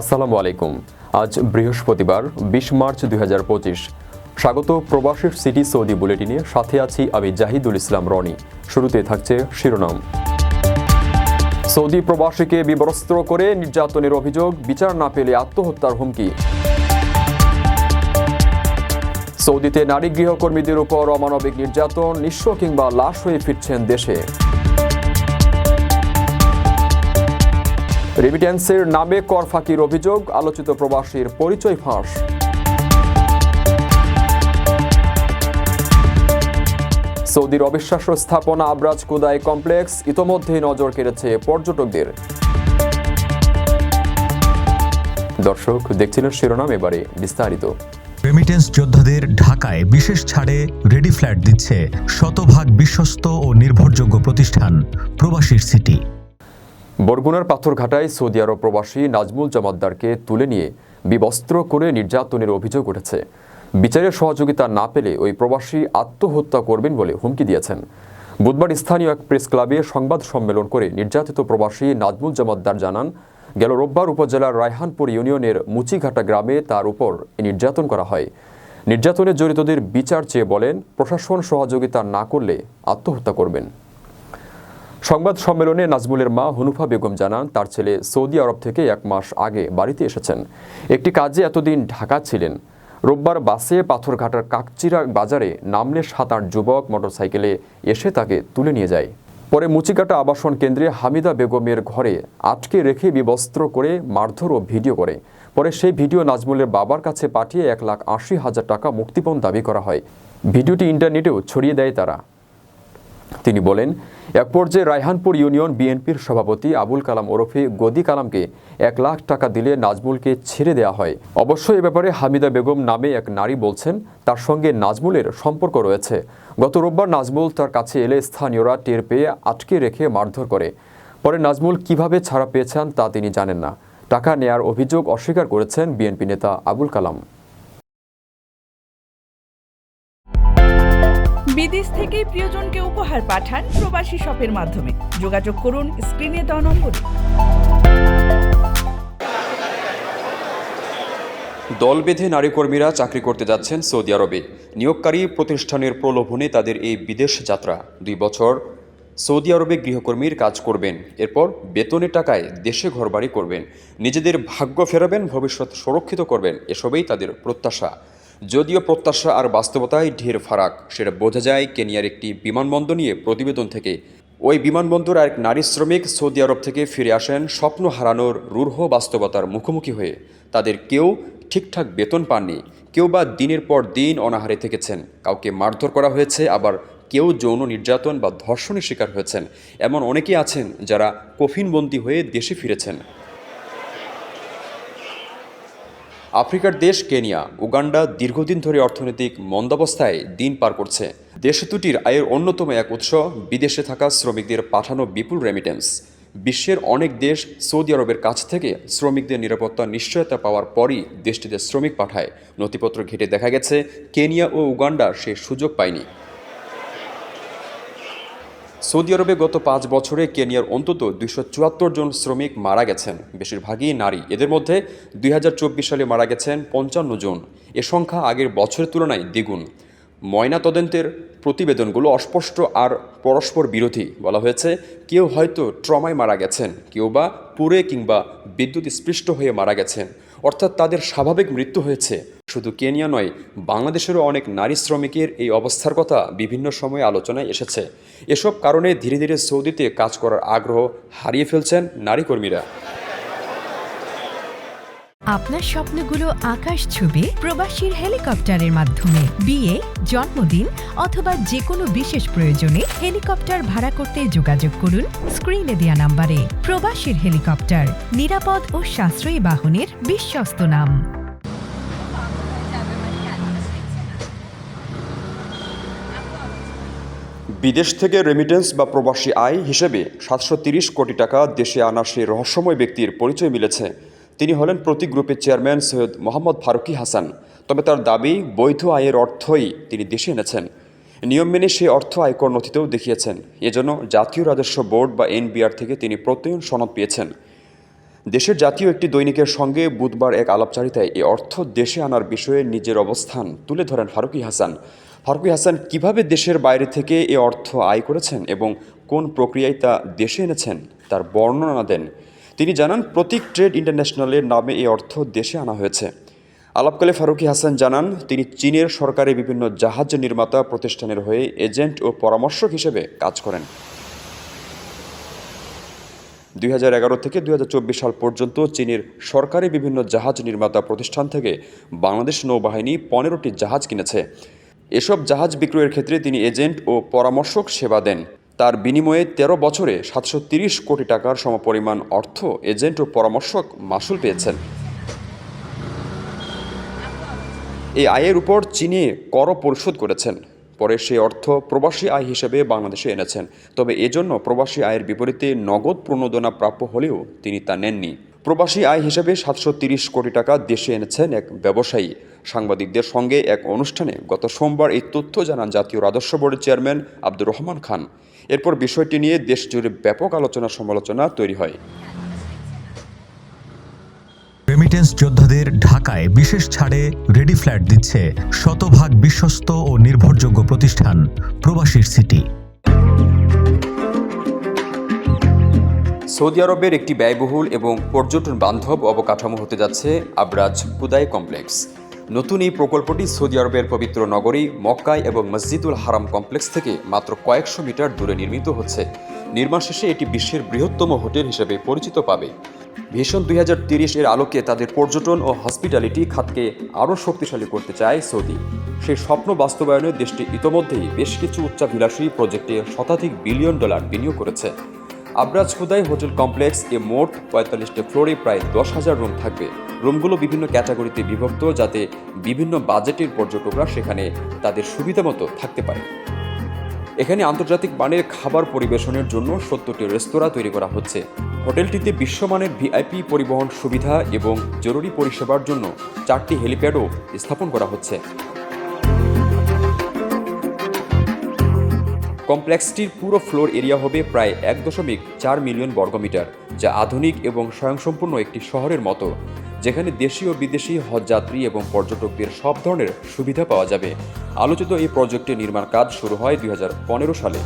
আসসালামু আলাইকুম। আজ বৃহস্পতিবার, বিশ মার্চ দুই স্বাগত প্রবাসীর সিটি সৌদি বুলেটিনে, সাথে আছি আমি জাহিদুল ইসলাম রনি। শুরুতে থাকছে শিরোনাম। সৌদি প্রবাসীকে বিবস্ত্র করে নির্যাতনের অভিযোগ, বিচার না পেলে আত্মহত্যার হুমকি। সৌদিতে নারী গৃহকর্মীদের উপর অমানবিক নির্যাতন, নিঃস্ব কিংবা লাশ হয়ে ফিরছেন দেশে। রেমিটেন্সের নামে কর ফাঁকির অভিযোগ, আলোচিত প্রবাসীর পরিচয় ফাঁস। সৌদির অবিশ্বাস্য স্থাপনা আবরাজ কুদাই কমপ্লেক্স ইতোমধ্যে নজর কেড়েছে পর্যটকদের। দর্শক, দেখছিলেন শিরোনাম এবারে বিস্তারিত। রেমিটেন্স যোদ্ধাদের ঢাকায় বিশেষ ছাড়ে রেডি ফ্ল্যাট দিচ্ছে শতভাগ বিশ্বস্ত ও নির্ভরযোগ্য প্রতিষ্ঠান, প্রবাসীর সিটি। বরগুনার পাথরঘাটায় সৌদি আরব প্রবাসী নাজমুল জামাদ্দারকে তুলে নিয়ে বিবস্ত্র করে নির্যাতনের অভিযোগ উঠেছে। বিচারের সহযোগিতা না পেলে ওই প্রবাসী আত্মহত্যা করবেন বলে হুমকি দিয়েছেন। বুধবার স্থানীয় এক প্রেস ক্লাবে সংবাদ সম্মেলন করে নির্যাতিত প্রবাসী নাজমুল জামাদ্দার জানান, গেল রোববার উপজেলার রায়হানপুর ইউনিয়নের মুচিঘাটা গ্রামে তার উপর নির্যাতন করা হয়। নির্যাতনে জড়িতদের বিচার চেয়ে বলেন, প্রশাসন সহযোগিতা না করলে আত্মহত্যা করবেন। সংবাদ সম্মেলনে নাজমুলের মা হুনুফা বেগম জানান, তার ছেলে সৌদি আরব থেকে এক মাস আগে বাড়িতে এসেছেন। একটি কাজে এতদিন ঢাকা ছিলেন। রোববার বাসে পাথরঘাটার কাকচিরা বাজারে নামলে সাত আট যুবক মোটরসাইকেলে এসে তাকে তুলে নিয়ে যায়। পরে মুচিকাটা আবাসন কেন্দ্রে হামিদা বেগমের ঘরে আটকে রেখে বিবস্ত্র করে মারধর ও ভিডিও করে। পরে সেই ভিডিও নাজমুলের বাবার কাছে পাঠিয়ে এক লাখ আশি হাজার টাকা মুক্তিপণ দাবি করা হয়। ভিডিওটি ইন্টারনেটেও ছড়িয়ে দেয় তারা। তিনি বলেন, এক পর্যায়ে রায়হানপুর ইউনিয়ন বিএনপির সভাপতি আবুল কালাম ওরফে গদি কালামকে এক লাখ টাকা দিলে নাজমুলকে ছেড়ে দেওয়া হয়। অবশ্য এ ব্যাপারে হামিদা বেগম নামে এক নারী বলছেন, তার সঙ্গে নাজমুলের সম্পর্ক রয়েছে। গত রোববার নাজমুল তার কাছে এলে স্থানীয়রা টের পেয়ে আটকে রেখে মারধর করে। পরে নাজমুল কীভাবে ছাড়া পেয়েছেন তা তিনি জানেন না। টাকা নেয়ার অভিযোগ অস্বীকার করেছেন বিএনপি নেতা আবুল কালাম। বিদেশ থেকে প্রিয়জনকে উপহার পাঠান প্রবাসী শপের মাধ্যমে। যোগাযোগ করুন, স্ক্রিনে দেওয়া নম্বরে। দল বেঁধে নারী কর্মীরা চাকরি করতে যাচ্ছেন সৌদি আরবে। নিয়োগকারী প্রতিষ্ঠানের প্রলোভনে তাদের এই বিদেশ যাত্রা। দুই বছর সৌদি আরবে গৃহকর্মীর কাজ করবেন। এরপর বেতনের টাকায় দেশে ঘরবাড়ি করবেন। নিজেদের ভাগ্য ফেরাবেন, ভবিষ্যৎ সুরক্ষিত করবেন। এসবেই তাদের প্রত্যাশা। যদিও প্রত্যাশা আর বাস্তবতায় ঢের ফারাক, সেটা বোঝা যায় কেনিয়ার একটি বিমানবন্দর নিয়ে প্রতিবেদন থেকে। ওই বিমানবন্দর এক নারী শ্রমিক সৌদি আরব থেকে ফিরে আসেন স্বপ্ন হারানোর রূঢ় বাস্তবতার মুখোমুখি হয়ে। তাদের কেউ ঠিকঠাক বেতন পাননি, কেউ বা দিনের পর দিন অনাহারে থেকেছেন, কাউকে মারধর করা হয়েছে, আবার কেউ যৌন নির্যাতন বা ধর্ষণের শিকার হয়েছেন। এমন অনেকেই আছেন যারা কফিনবন্দি হয়ে দেশে ফিরেছেন। আফ্রিকার দেশ কেনিয়া, উগান্ডা দীর্ঘদিন ধরে অর্থনৈতিক মন্দাবস্থায় দিন পার করছে। দেশ দুটির আয়ের অন্যতম এক উৎস, বিদেশে থাকা শ্রমিকদের পাঠানো বিপুল রেমিটেন্স বিশ্বের অনেক দেশ সৌদি আরবের কাছ থেকে শ্রমিকদের নিরাপত্তা নিশ্চয়তা পাওয়ার পরই দেশটিতে শ্রমিক পাঠায়। নথিপত্র ঘেটে দেখা গেছে, কেনিয়া ও উগান্ডা সে সুযোগ পায়নি। সৌদি আরবে গত পাঁচ বছরে কেনিয়ার অন্তত দুইশো চুয়াত্তর জন শ্রমিক মারা গেছেন। বেশিরভাগই নারী। এদের মধ্যে দুই হাজার চব্বিশ সালে মারা গেছেন পঞ্চান্ন জন। এ সংখ্যা আগের বছরের তুলনায় দ্বিগুণ। ময়না তদন্তের প্রতিবেদনগুলো অস্পষ্ট আর পরস্পর বিরোধী। বলা হয়েছে, কেউ হয়তো ট্রমায় মারা গেছেন, কেউ বা পুড়ে কিংবা বিদ্যুৎ স্পৃষ্ট হয়ে মারা গেছেন। অর্থাৎ তাদের স্বাভাবিক মৃত্যু হয়েছে। শুধু কেনিয়া নয়, বাংলাদেশেরও অনেক নারী শ্রমিকের এই অবস্থার কথা বিভিন্ন সময়ে আলোচনায় এসেছে। এসব কারণে ধীরে ধীরে সৌদিতে কাজ করার আগ্রহ হারিয়ে ফেলছেন নারী কর্মীরা। আপনার স্বপ্নগুলো আকাশ ছুবে প্রবাসীর হেলিকপ্টারের মাধ্যমে। বিয়ে, জন্মদিন অথবা যে কোনো বিশেষ প্রয়োজনে হেলিকপ্টার ভাড়া করতে যোগাযোগ করুন স্ক্রিনে দেয়া নাম্বারে। প্রবাসীর হেলিকপ্টার, নিরাপদ ও সাশ্রয়ী বাহনের বিশ্বস্ত নাম। বিদেশ থেকে রেমিটেন্স বা প্রবাসী আয় হিসেবে সাতশো কোটি টাকা দেশে আনা সেই রহস্যময় ব্যক্তির পরিচয় মিলেছে। তিনি হলেন প্রতি গ্রুপের চেয়ারম্যান সৈয়দ মোহাম্মদ ফারুকি হাসান। তবে তার দাবি, বৈধ আয়ের অর্থই তিনি দেশে এনেছেন। নিয়ম মেনে সেই অর্থ আয়কর নথিতেও দেখিয়েছেন। এজন্য জাতীয় রাজস্ব বোর্ড বা এনবিআর থেকে তিনি প্রত্যয়ন সনদ পেয়েছেন। দেশের জাতীয় একটি দৈনিকের সঙ্গে বুধবার এক আলাপচারিতায় এ অর্থ দেশে আনার বিষয়ে নিজের অবস্থান তুলে ধরেন ফারুকি হাসান। ফারুকি হাসান কীভাবে দেশের বাইরে থেকে এ অর্থ আয় করেছেন এবং কোন প্রক্রিয়ায় তা দেশে এনেছেন, তার বর্ণনা দেন, তিনি জানান প্রতীক ট্রেড ইন্টারন্যাশনালের নামে এ অর্থ দেশে আনা হয়েছে। আলাপকালে ফারুকি হাসান জানান, তিনি চীনের সরকারি বিভিন্ন জাহাজ নির্মাতা প্রতিষ্ঠানের হয়ে এজেন্ট ও পরামর্শক হিসেবে কাজ করেন। দুই হাজার এগারো থেকে দুই হাজার চব্বিশ সাল পর্যন্ত চীনের সরকারি বিভিন্ন জাহাজ নির্মাতা প্রতিষ্ঠান থেকে বাংলাদেশ নৌবাহিনী পনেরোটি জাহাজ কিনেছে। এসব জাহাজ বিক্রয়ের ক্ষেত্রে তিনি এজেন্ট ও পরামর্শক সেবা দেন। তার বিনিময়ে ১৩ বছরে সাতশো কোটি টাকার সমপরিমাণ অর্থ এজেন্ট ও পরামর্শক মাসুল পেয়েছেন। এই আয়ের উপর চীনে কর পরিশোধ করেছেন। পরে সেই অর্থ প্রবাসী আয় হিসেবে বাংলাদেশে এনেছেন। তবে এজন্য প্রবাসী আয়ের বিপরীতে নগদ প্রণোদনা প্রাপ্য হলেও তিনি তা নেননি। প্রবাসী আয় হিসেবে সাতশো কোটি টাকা দেশে এনেছেন এক ব্যবসায়ী। সাংবাদিকদের সঙ্গে এক অনুষ্ঠানে গত সোমবার এই তথ্য জানান জাতীয় রাজস্ব বোর্ডের চেয়ারম্যান আব্দুর রহমান খান। এরপর বিষয়টি নিয়ে দেশ জুড়ে ব্যাপক আলোচনা সমালোচনা তৈরি হয়। রেমিটেন্স যোদ্ধাদের ঢাকায় বিশেষ ছাড়ে রেডি ফ্ল্যাট দিচ্ছে শতভাগ বিশ্বস্ত ও নির্ভরযোগ্য প্রতিষ্ঠান প্রবাসীর সিটি সৌদি আরবের একটি ব্যয়বহুল এবং পর্যটন বান্ধব অবকাঠামো হতে যাচ্ছে আবরাজ কুদাই কমপ্লেক্স। নতুন এই প্রকল্পটি সৌদি আরবের পবিত্র নগরী, মক্কায় এবং মসজিদুল হারাম কমপ্লেক্স থেকে মাত্র কয়েকশো মিটার দূরে নির্মিত হচ্ছে। নির্মাণ শেষে এটি বিশ্বের বৃহত্তম হোটেল হিসেবে পরিচিত পাবে। ভিশন দুই হাজার এর আলোকে তাদের পর্যটন ও হসপিটালিটি খাতকে আরও শক্তিশালী করতে চায় সৌদি। সেই স্বপ্ন বাস্তবায়নে দেশটি ইতোমধ্যেই বেশ কিছু উচ্চাভিলাষী প্রজেক্টে শতাধিক বিলিয়ন ডলার বিনিয়োগ করেছে। আবরাজ খুদাই হোটেল কমপ্লেক্স এ মোট পঁয়তাল্লিশটি ফ্লোরে প্রায় দশ হাজার রুম থাকবে। রুমগুলো বিভিন্ন ক্যাটাগরিতে বিভক্ত যাতে বিভিন্ন বাজেটের পর্যটকরা সেখানে তাদের সুবিধা মতো থাকতে পারে। এখানে আন্তর্জাতিক মানের খাবার পরিবেশনের জন্য সত্তরটি রেস্তোরাঁ তৈরি করা হচ্ছে। হোটেলটিতে বিশ্বমানের ভিআইপি পরিবহন সুবিধা এবং জরুরি পরিষেবার জন্য চারটি হেলিপ্যাডও স্থাপন করা হচ্ছে। কমপ্লেক্সটির পুরো ফ্লোর এরিয়া হবে প্রায় এক দশমিক চার মিলিয়ন বর্গমিটার যা আধুনিক এবং স্বয়ংসম্পূর্ণ একটি শহরের মতো, যেখানে দেশি ও বিদেশি হজযাত্রী এবং পর্যটকদের সব ধরনের সুবিধা পাওয়া যাবে। আলোচিত এই প্রজেক্টের নির্মাণ কাজ শুরু হয় দুই হাজার পনেরো সালে।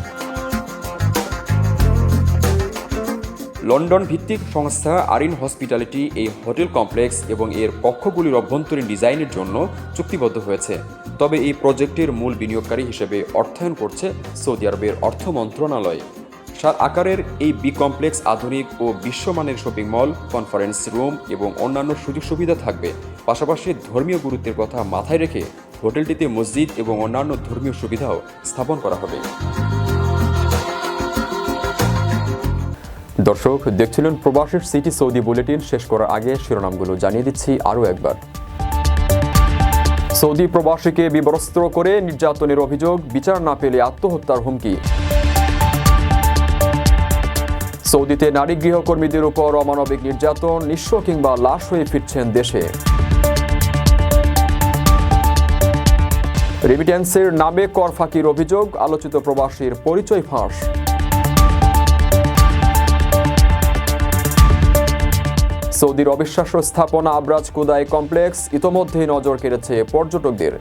লন্ডন ভিত্তিক সংস্থা আরিন হসপিটালিটি এই হোটেল কমপ্লেক্স এবং এর কক্ষগুলির অভ্যন্তরীণ ডিজাইনের জন্য চুক্তিবদ্ধ হয়েছে। তবে এই প্রজেক্টের মূল বিনিয়োগকারী হিসেবে অর্থায়ন করছে সৌদি আরবের অর্থ মন্ত্রণালয়। সার আকারের এই বি কমপ্লেক্স আধুনিক ও বিশ্বমানের শপিং মল, কনফারেন্স রুম এবং অন্যান্য সুযোগ সুবিধা থাকবে। পাশাপাশি ধর্মীয় গুরুত্বের কথা মাথায় রেখে হোটেলটিতে মসজিদ এবং অন্যান্য ধর্মীয় সুবিধাও স্থাপন করা হবে। দর্শক, দেখছিলেন প্রবাসীর সিটি সৌদি বুলেটিন। শেষ করার আগে শিরোনামগুলো জানিয়ে দিচ্ছি আরও একবার। সৌদি প্রবাসীকে বিবরস্ত্র করে নির্যাতনের অভিযোগ, বিচার না পেলে আত্মহত্যার হুমকি। সৌদিতে নারী গৃহকর্মীদের উপর অমানবিক নির্যাতন, নিঃস্ব কিংবা লাশ হয়ে ফিরছেন দেশে। রেমিটেন্সের নামে কর ফাঁকির অভিযোগ, আলোচিত প্রবাসীর পরিচয় ফাঁস। সৌদির অবিশ্বাস্য স্থাপনা আবরাজ কুদাই কমপ্লেক্স ইতোমধ্যেই নজর কেড়েছে পর্যটকদের।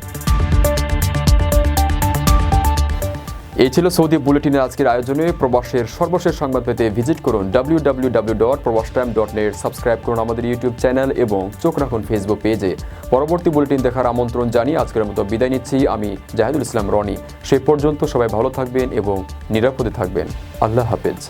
এই ছিল সৌদি বুলেটিনের আজকের আয়োজনে প্রবাসের সর্বশেষ সংবাদ পেতে ভিজিট করুন W W W dot Probash time dot net subscribe করুন আমাদের ইউটিউব চ্যানেল এবং চোখ রাখুন ফেসবুক পেজে। পরবর্তী বুলেটিন দেখার আমন্ত্রণ জানিয়ে আজকের মতো বিদায় নিচ্ছি। আমি জাহিদুল ইসলাম রনি। সেই পর্যন্ত সবাই ভালো থাকবেন এবং নিরাপদে থাকবেন। আল্লাহ হাফেজ।